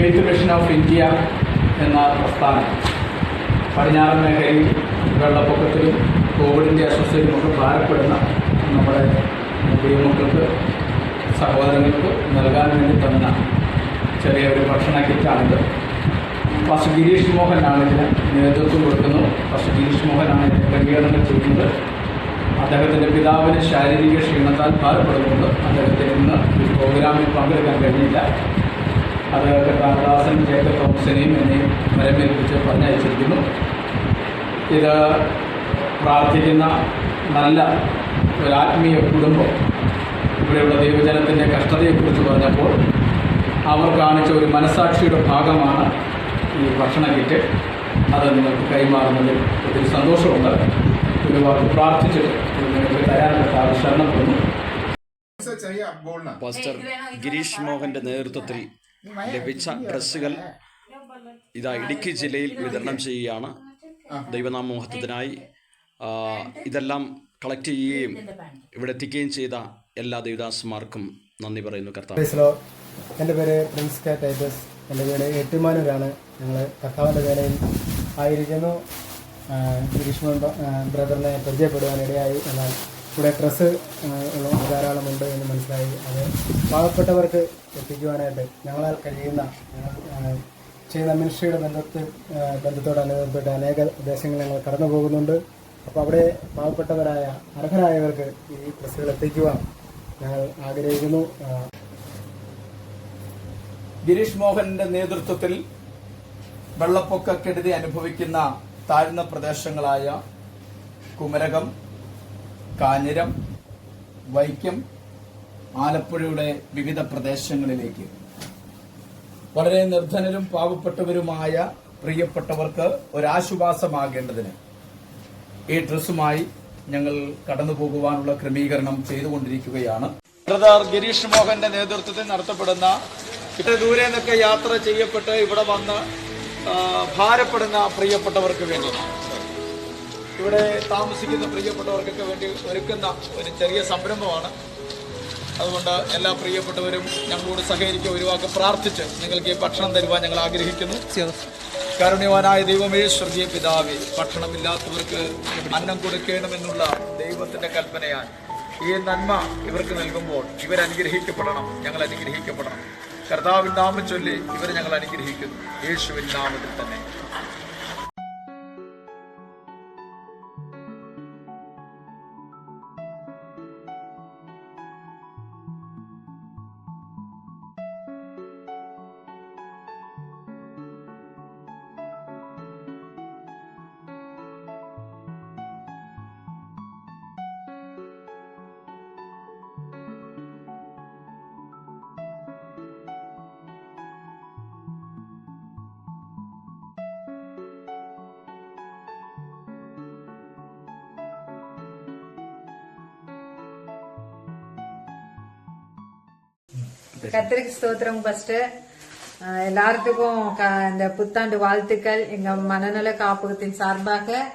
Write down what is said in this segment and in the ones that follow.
Faith mission of India എന്ന പ്രസ്ഥാനം. പടിഞ്ഞാറൻ മേഖലയിൽ വെള്ളപ്പൊക്കത്തിലും കോവിഡിന്റെ അസ്വസ്ഥയിലും ഒക്കെ ഭാരപ്പെടുന്ന നമ്മുടെ പ്രിയമക്കൾക്ക് സഹോദരങ്ങൾക്ക് നൽകാൻ വേണ്ടി തന്ന ചെറിയ ഒരു ഭക്ഷണ കിറ്റാണിത്. ഫസ്റ്റ് ഗിരീഷ് മോഹനാണ് ഇതിന് നേതൃത്വം കൊടുക്കുന്നത് ഫസ്റ്റ് ഗിരീഷ് മോഹനാണ് ഇതിന്റെ ക്രമീകരണങ്ങൾ ചെയ്യുന്നത്. അദ്ദേഹത്തിന്റെ പിതാവിന് ശാരീരിക ക്ഷീണത്താൽ ഭാരപ്പെടുന്നുണ്ട്. അദ്ദേഹത്തിന് ഇന്ന് ഈ പ്രോഗ്രാമിൽ പങ്കെടുക്കാൻ കഴിഞ്ഞില്ല. അത് കൃഷ്ണദാസൻ ജേക്കബ് തോമസിനെയും എന്നെയും വരമേൽപ്പിച്ച് പറഞ്ഞയച്ചിരിക്കുന്നു. ഇത് പ്രാർത്ഥിക്കുന്ന നല്ല ഒരു ആത്മീയ കുടുംബം ഇവിടെയുള്ള ദൈവജനത്തിന്റെ കഷ്ടതയെക്കുറിച്ച് പറഞ്ഞപ്പോൾ അവർ കാണിച്ച ഒരു മനസാക്ഷിയുടെ ഭാഗമാണ് ഈ ഭക്ഷണ കിറ്റ്. അത് നിങ്ങൾക്ക് കൈമാറുന്നതിൽ ഒത്തിരി സന്തോഷമുണ്ട്. ഒരുപാട് പ്രാർത്ഥിച്ചിട്ട് നിങ്ങൾക്ക് തയ്യാറെടുക്കാതെ ശരണം തോന്നുന്നു പാസ്റ്റർ ഗിരീഷ് മോഹന്റെ നേതൃത്വത്തിൽ ലഭിച്ച ഡ്രസ്സുകൾ ഇതാ ഇടുക്കി ജില്ലയിൽ വിതരണം ചെയ്യുകയാണ്. ദൈവനാമോഹത്തിനായി ഇതെല്ലാം കളക്ട് ചെയ്യുകയും ഇവിടെ എത്തിക്കുകയും ചെയ്ത എല്ലാ ദേവദാസന്മാർക്കും നന്ദി പറയുന്നു കർത്താവ്. എന്റെ പേര് പ്രിൻസ് കെ ടൈറ്റസ്. എന്റെ വീട് ഏറ്റുമാനൂരാണ്. ഞങ്ങൾ കർത്താവിന്റെ വേലയിൽ ആയിരിക്കുന്നു. ഗിരീഷ് ബ്രദറിനെ പരിചയപ്പെടുവാനിടയായി എന്നാൽ ഇവിടെ ഡ്രസ്സ് ധാരാളമുണ്ട് എന്ന് മനസ്സിലായി. അത് പാവപ്പെട്ടവർക്ക് എത്തിക്കുവാനായിട്ട് ഞങ്ങളാൽ കഴിയുന്ന ചെയ്യുന്ന മിനിസ്ട്രിയുടെ ബന്ധത്തിൽ ബന്ധത്തോടനുബന്ധപ്പെട്ട് അനേക ദേശങ്ങൾ ഞങ്ങൾ കടന്നു പോകുന്നുണ്ട്. അപ്പോൾ അവിടെ പാവപ്പെട്ടവരായ അർഹരായവർക്ക് ഈ ഡ്രസ്സുകൾ എത്തിക്കുവാൻ ഞങ്ങൾ ആഗ്രഹിക്കുന്നു. ഗിരീഷ് മോഹന്റെ നേതൃത്വത്തിൽ വെള്ളപ്പൊക്കക്കെടുതി അനുഭവിക്കുന്ന താഴ്ന്ന പ്രദേശങ്ങളായ കുമരകം കാഞ്ഞിരം വൈക്കം ആലപ്പുഴയുടെ വിവിധ പ്രദേശങ്ങളിലേക്ക്. വളരെ നിർധനരും പാവപ്പെട്ടവരുമായ പ്രിയപ്പെട്ടവർക്ക് ഒരാശ്വാസമാകേണ്ടതിന് ഈ ഡ്രസ്സുമായി ഞങ്ങൾ കടന്നു പോകുവാനുള്ള ക്രമീകരണം ചെയ്തുകൊണ്ടിരിക്കുകയാണ്. സർദാർ ഗിരീഷ് മോഹന്റെ നേതൃത്വത്തിൽ നടത്തപ്പെടുന്ന ഇത്ര ദൂരെ നിന്നൊക്കെ യാത്ര ചെയ്യപ്പെട്ട് ഇവിടെ വന്ന് ഭാരപ്പെടുന്ന പ്രിയപ്പെട്ടവർക്ക് വേണ്ടി. ഇവിടെ താമസിക്കുന്ന പ്രിയപ്പെട്ടവർക്കൊക്കെ വേണ്ടി ഒരുക്കുന്ന ഒരു ചെറിയ സംരംഭമാണ്. അതുകൊണ്ട് എല്ലാ പ്രിയപ്പെട്ടവരും ഞങ്ങളോട് സഹകരിക്കുക ഒരുവാക്ക് പ്രാർത്ഥിച്ച് നിങ്ങൾക്ക് ഈ ഭക്ഷണം തരുവാൻ ഞങ്ങൾ ആഗ്രഹിക്കുന്നു. കരുണ്യവാനായ ദൈവമേ സ്വർഗീയ പിതാവേ ഭക്ഷണമില്ലാത്തവർക്ക് അന്നം കൊടുക്കണമെന്നുള്ള ദൈവത്തിന്റെ കൽപ്പനയാൽ ഈ നന്മ ഇവർക്ക് നൽകുമ്പോൾ ഇവരനുഗ്രഹിക്കപ്പെടണം ഞങ്ങൾ അനുഗ്രഹിക്കപ്പെടണം. കർത്താവിൻ നാമം ചൊല്ലി ഇവർ ഞങ്ങൾ അനുഗ്രഹിക്കുന്നു. യേശുവിൻ നാമത്തിൽ തന്നെ. கத்திரிக்கு ஸ்தோத்திரம். ஃபர்ஸ்ட் எல்லாத்துக்கும் க- இந்த புத்தாண்டு வாழ்த்துக்கள். எங்க மனநல காப்பகத்தின் சார்பாக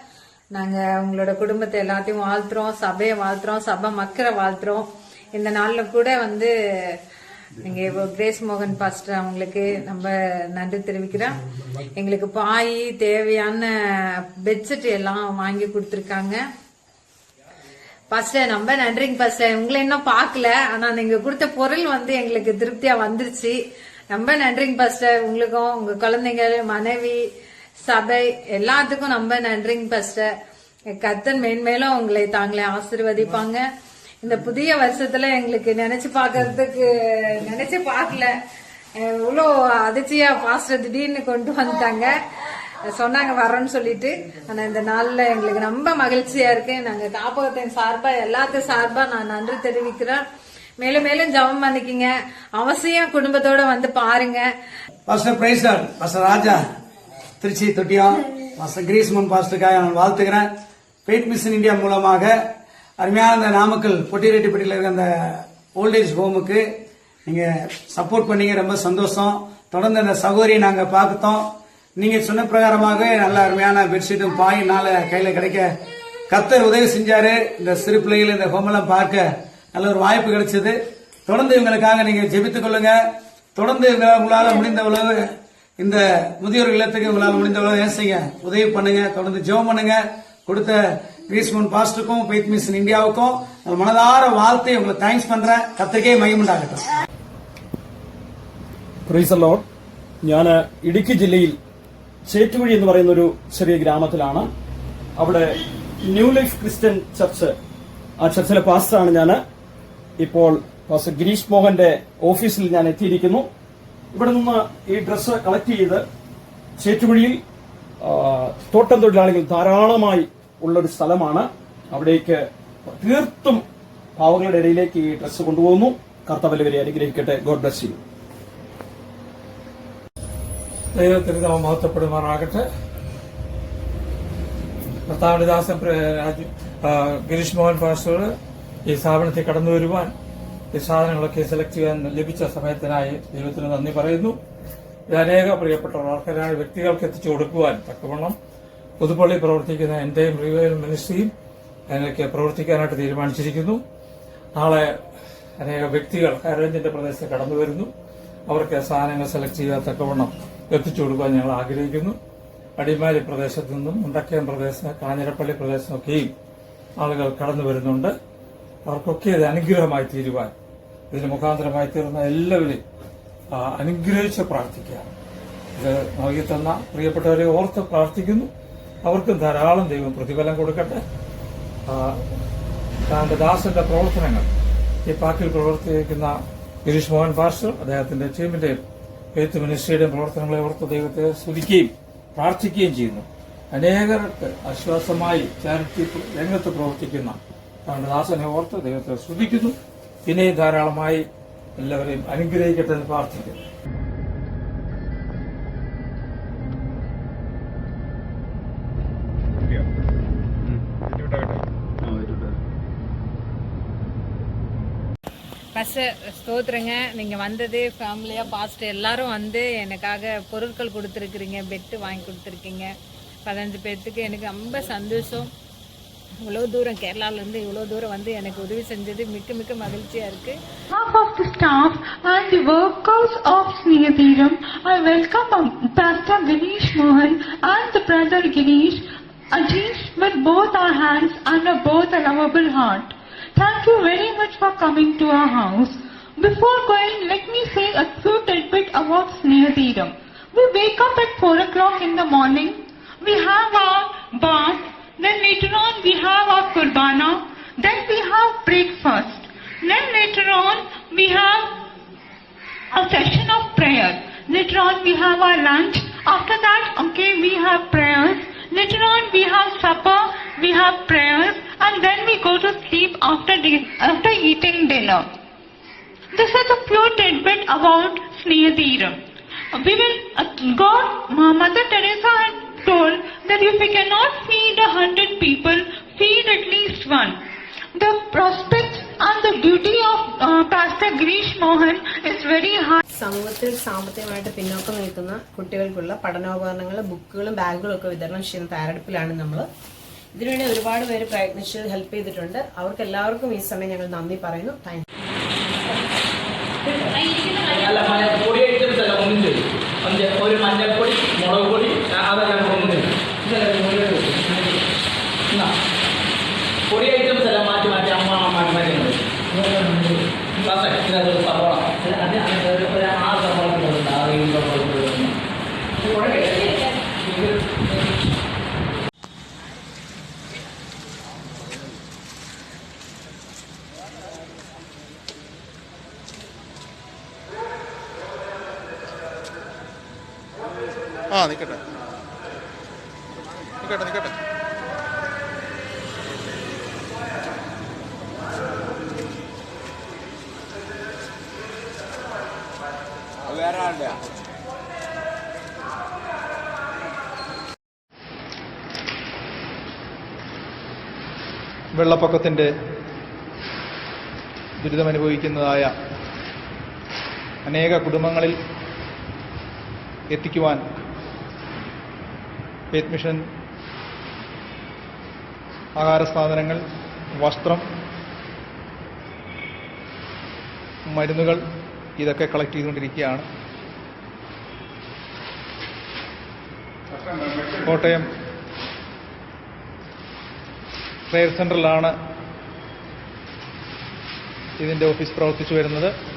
நாங்க உங்களோட குடும்பத்தை எல்லாத்தையும் வாழ்த்துறோம் சபையை வாழ்த்துறோம் சபை மக்களை வாழ்த்துறோம். இந்த நாள்ல கூட வந்து நீங்க இப்போ கிரேஸ் மோகன் பாஸ்டர் அவங்களுக்கு நம்ம நன்றி தெரிவிக்கிறோம். எங்களுக்கு பாய் தேவையான பெட்ஷீட் எல்லாம் வாங்கி கொடுத்துருக்காங்க. ஃபர்ஸ்ட் ரொம்ப நன்றிங்க ஃபர்ஸ்ட் உங்களை இன்னும் பார்க்கல ஆனா நீங்க கொடுத்த பொருள் வந்து எங்களுக்கு திருப்தியா வந்துருச்சு. ரொம்ப நன்றிங்க ஃபர்ஸ்ட் உங்களுக்கும் உங்க குழந்தைங்க மனைவி சபை எல்லாத்துக்கும் ரொம்ப நன்றிங்க ஃபர்ஸ்ட் கத்தன் மேன்மேலும் உங்களை தாங்களே ஆசீர்வதிப்பாங்க. இந்த புதிய வருஷத்துல எங்களுக்கு நினைச்சு பார்க்கறதுக்கு நினைச்சு பார்க்கல. அஹ் இவ்வளோ அதிர்ச்சியா பாஸ்டர் திடீர்னு கொண்டு வந்துட்டாங்க. சொன்னாங்க வரோன்னு சொல்லிட்டு. ஆனா இந்த நாள்ல எங்களுக்கு ரொம்ப மகிழ்ச்சியா இருக்கு. நாங்க காப்பகத்தின் சார்பா எல்லாத்துக்கும் சார்பா நான் நன்றி தெரிவிக்கிறேன். மேலும் மேலும் ஜபம் பண்ணிக்கிங்க. அவசியம் குடும்பத்தோட வந்து பாருங்க. Pastor Fraser pastor Raja Trichy Thottiyam pastor Chrisman பாஸ்டருக்காக நான் வாழ்த்துக்கிறேன் பெயிட் மிஷன் இந்தியா மூலமாக அருமையான இந்த நாமக்கல் பொட்டிரெட்டிப்பட்டியில் இருக்கிற அந்த ஓல்டேஜ் ஹோமுக்கு நீங்கள் சப்போர்ட் பண்ணீங்க. ரொம்ப சந்தோஷம். தொடர்ந்து அந்த சகோதரியை நாங்கள் பார்த்தோம் நீங்க சொன்ன பிரகாரமாக நல்ல அருமையான பெட்ஷீட்டும் பாயும் நாள கையில கிடைக்க கத்தர் உதவி செஞ்சாரு இந்த சிறு பிள்ளைகள் இந்த ஹோமெல்லாம் பார்க்க நல்ல ஒரு வாய்ப்பு கிடைச்சது தொடர்ந்து இவங்களுக்காக நீங்க ஜெபித்துக் கொள்ளுங்க தொடர்ந்து எங்களால் உங்களால முடிந்த அளவு இந்த முதியோர் இல்லத்துக்கு உங்களால் முடிந்த அளவு ஏன் செய்யுங்க உதவி பண்ணுங்க தொடர்ந்து ஜெபம் பண்ணுங்க கொடுத்த கிரீஸ்மன் பாஸ்டுக்கும் பெய்த் மிஷன் இந்தியாவுக்கும் நான் மனதார வாழ்த்து உங்களுக்கு தேங்க்ஸ் பண்றேன் கத்திரிக்கை மையமுண்டாகட்டும் പ്രീസല്ലോ ഞാൻ ഇടുക്കി ജില്ലയിൽ ചേറ്റുവഴി എന്ന് പറയുന്ന ഒരു ചെറിയ ഗ്രാമത്തിലാണ്. അവിടെ ന്യൂ ലൈഫ് ക്രിസ്ത്യൻ ചർച്ച് ആ ചർച്ചിലെ പാസ്റ്ററാണ് ഞാൻ ഇപ്പോൾ പാസ്റ്റർ ഗിരീഷ് മോഹന്റെ ഓഫീസിൽ ഞാൻ എത്തിയിരിക്കുന്നു. ഇവിടെ നിന്ന് ഈ ഡ്രസ്സ് കളക്ട് ചെയ്ത് ചേറ്റുവഴിയിൽ ആ, തോട്ടം തൊഴിലാളികൾ ധാരാളമായി ഉള്ളൊരു സ്ഥലമാണ്. അവിടേക്ക് തീർത്തും പാവങ്ങളുടെ ഇടയിലേക്ക് ഈ ഡ്രസ്സ് കൊണ്ടുപോകുന്നു. കർത്തവല്ലവരെ അനുഗ്രഹിക്കട്ടെ. ഗോഡ് ബ്ലസ് യു ദൈവത്തിന് നാം മഹത്വപ്പെടുമാറാകട്ടെ. കർത്താവിന്റെ ദാസൻ രാജു ഗിരീഷ് മോഹൻ പാസ്റ്റർ ഈ സ്ഥാപനത്തിൽ കടന്നു വരുവാൻ ഈ സാധനങ്ങളൊക്കെ സെലക്ട് ചെയ്യാൻ ലഭിച്ച സമയത്തിനായി ദൈവത്തിന് നന്ദി പറയുന്നു. ഇത് അനേക പ്രിയപ്പെട്ട അർഹരായ വ്യക്തികൾക്ക് എത്തിച്ചു കൊടുക്കുവാൻ തക്കവണ്ണം പുതുപ്പള്ളി പ്രവർത്തിക്കുന്ന എന്റെയും റിവൈവൽ മിനിസ്ട്രിയും അതിനൊക്കെ പ്രവർത്തിക്കാനായിട്ട് തീരുമാനിച്ചിരിക്കുന്നു. നാളെ അനേക വ്യക്തികൾ ഹൈറേഞ്ചിന്റെ പ്രദേശത്ത് കടന്നു വരുന്നു. അവർക്ക് സാധനങ്ങൾ സെലക്ട് ചെയ്യാൻ തക്കവണ്ണം എത്തിച്ചു കൊടുക്കാൻ ഞങ്ങൾ ആഗ്രഹിക്കുന്നു. അടിമാലി പ്രദേശത്തു നിന്നും മുണ്ടക്കയം പ്രദേശം കാഞ്ഞിരപ്പള്ളി പ്രദേശമൊക്കെയും ആളുകൾ കടന്നു വരുന്നുണ്ട്. അവർക്കൊക്കെ ഇത് അനുഗ്രഹമായി തീരുവാൻ. ഇതിന് മുഖാന്തരമായി തീർന്ന എല്ലാവരെയും അനുഗ്രഹിച്ച് പ്രാർത്ഥിക്കുകയാണ്. ഇത് നൽകി തന്ന പ്രിയപ്പെട്ടവരെ ഓർത്ത് പ്രാർത്ഥിക്കുന്നു. അവർക്കും ധാരാളം ദൈവം പ്രതിഫലം കൊടുക്കട്ടെ. താന്റെ ദാസന്റെ പ്രവർത്തനങ്ങൾ ഈ പാർക്കിൽ പ്രവർത്തിക്കുന്ന ഗിരീഷ് മോഹൻ പാസ്റ്റർ അദ്ദേഹത്തിന്റെ ടീമിന്റെയും എഴുത്ത് മിനിസ്ട്രിയുടെ പ്രവർത്തനങ്ങളെ ഓർത്ത് ദൈവത്തെ സ്തുതിക്കുകയും പ്രാർത്ഥിക്കുകയും ചെയ്യുന്നു. അനേകർക്ക് ആശ്വാസമായി ചാരിറ്റി രംഗത്ത് പ്രവർത്തിക്കുന്ന തങ്ങളുടെ ദാസനെ ഓർത്ത് ദൈവത്തെ സ്തുതിക്കുന്നു. പിന്നെയും ധാരാളമായി എല്ലാവരെയും അനുഗ്രഹിക്കട്ടെ എന്ന് പ്രാർത്ഥിക്കുന്നു. ஃபஸ்ட்டு ஸ்தோத்திரங்க. நீங்கள் வந்தது ஃபேமிலியாக பாஸ்ட்டு எல்லாரும் வந்து எனக்காக பொருட்கள் கொடுத்துருக்குறீங்க பெட்டு வாங்கி கொடுத்துருக்கீங்க. பதினஞ்சு பேர்த்துக்கு எனக்கு ரொம்ப சந்தோஷம். இவ்வளோ தூரம் கேரளாலேருந்து இவ்வளோ தூரம் வந்து எனக்கு உதவி செஞ்சது. மிக்க மிக்க மகிழ்ச்சியாக இருக்குது half of the staff and the workers of Snehatheeram I welcome pastor Vineesh மோகன் and the brother Girish Ajeesh with both our hands and uh both uh lovable heart Thank you very much for coming to our house. Before going, let me say a few tidbit about Snehathiram. We wake up at 4 o'clock in the morning. We have our bath. Then later on we have our kurbana. Then we have breakfast. Then later on we have a session of prayer. Later on we have our lunch. After that, okay, we have prayers. Later on we have supper, we have prayers, and then we go to sleep after after eating dinner. This is a pure tidbit about Snehathiram. We will, uh, God, uh, Mother Teresa had told that if we cannot feed a hundred people, feed at least one. The prospects and the beauty of uh, Pastor Grish Mohan is very high. സമൂഹത്തിൽ സാമ്പത്തികമായിട്ട് പിന്നോക്കം നിൽക്കുന്ന കുട്ടികൾക്കുള്ള പഠനോപകരണങ്ങൾ ബുക്കുകളും ബാഗുകളും ഒക്കെ വിതരണം ചെയ്യുന്ന തയ്യാറെടുപ്പിലാണ് നമ്മൾ ഇതിനുവേണ്ടി ഒരുപാട് പേര് പ്രയത്നിച്ച് ഹെൽപ്പ് ചെയ്തിട്ടുണ്ട്. അവർക്ക് എല്ലാവർക്കും ഈ സമയം ഞങ്ങൾ നന്ദി പറയുന്നു. താങ്ക് ഒരു മഞ്ഞൾപ്പൊടി മുളക് പൊടി അതെല്ലാം. എന്നാ? പൊടി ഐറ്റംസ് എല്ലാം മാറ്റി മാറ്റി അമ്മ മാറ്റി മാറ്റി മതി. ക്ലാസ്സേ, ഇതിനകത്ത് ഒരു സവോള. ഒരു- ആറ് സവോള ഇടുന്നുണ്ട്. ആറ് സവോള ഇടുന്നുണ്ട്. ഇത് കുഴപ്പമില്ല. ഇത് ആ നിൽക്കട്ടെ നിക്കട്ടെ നിക്കട്ടെ. വെള്ളപ്പൊക്കത്തിന്റെ ദുരിതമനുഭവിക്കുന്നതായ അനേക കുടുംബങ്ങളിൽ എത്തിക്കുവാൻ ഫെയ്ത്ത് മിഷൻ ആഹാര സാധനങ്ങൾ വസ്ത്രം മരുന്നുകൾ ഇതൊക്കെ കളക്ട് ചെയ്തുകൊണ്ടിരിക്കുകയാണ്. കോട്ടയം ട്രേഡ് സെന്ററിലാണ് ഇതിന്റെ ഓഫീസ് പ്രവർത്തിച്ചു വരുന്നത്.